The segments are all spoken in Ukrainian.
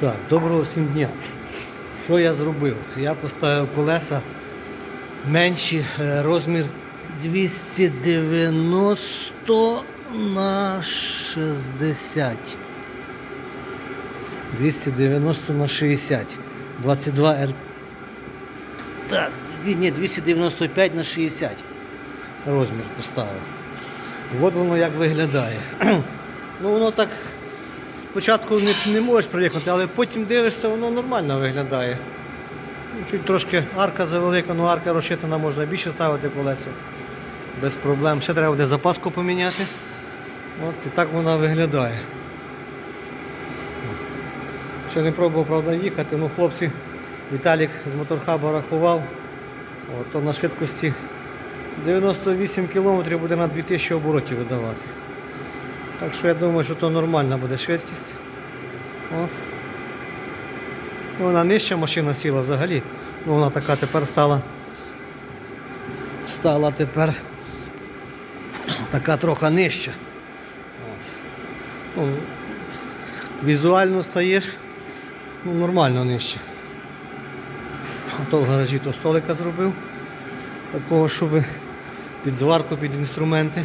Так, доброго всім дня. Що я зробив? Я поставив колеса менші, е, розмір 290 на 60. 290 на 60. 22 R. Так, ні, 295 на 60. Розмір поставив. От воно як виглядає. ну воно так Спочатку не, не можеш привикнути, але потім дивишся, воно нормально виглядає. Ну, Чуть трошки арка завелика, ну арка розчитана, можна більше ставити колесо. Без проблем. Ще треба буде запаску поміняти. От і так вона виглядає. Ще не пробував, правда, їхати, ну хлопці, Віталік з моторхаба рахував, от, то на швидкості 98 км буде на 2000 оборотів видавати. Так що я думаю, що то нормальна буде швидкість. От. Ну, Вона нижча машина сіла взагалі. Ну, вона така тепер стала. Стала тепер така трохи нижча. От. Ну, візуально стаєш ну, нормально нижче. То в гаражі то столика зробив. Такого, щоб під зварку, під інструменти.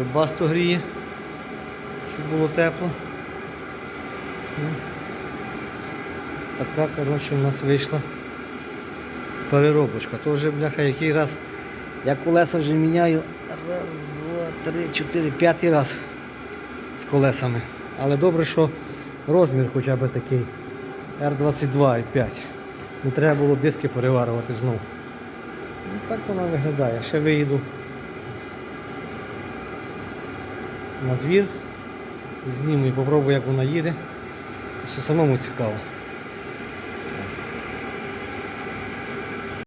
От Басту гріє щоб було тепло. Ну, Така, коротше, у нас вийшла переробочка. То вже, бляха, який раз. Я колеса вже міняю раз, два, три, чотири, п'ятий раз з колесами. Але добре, що розмір хоча б такий R22 і 5. Не треба було диски переварювати знову. Ну, так вона виглядає. Ще виїду на двір зніму і попробую, як вона їде. Все самому цікаво.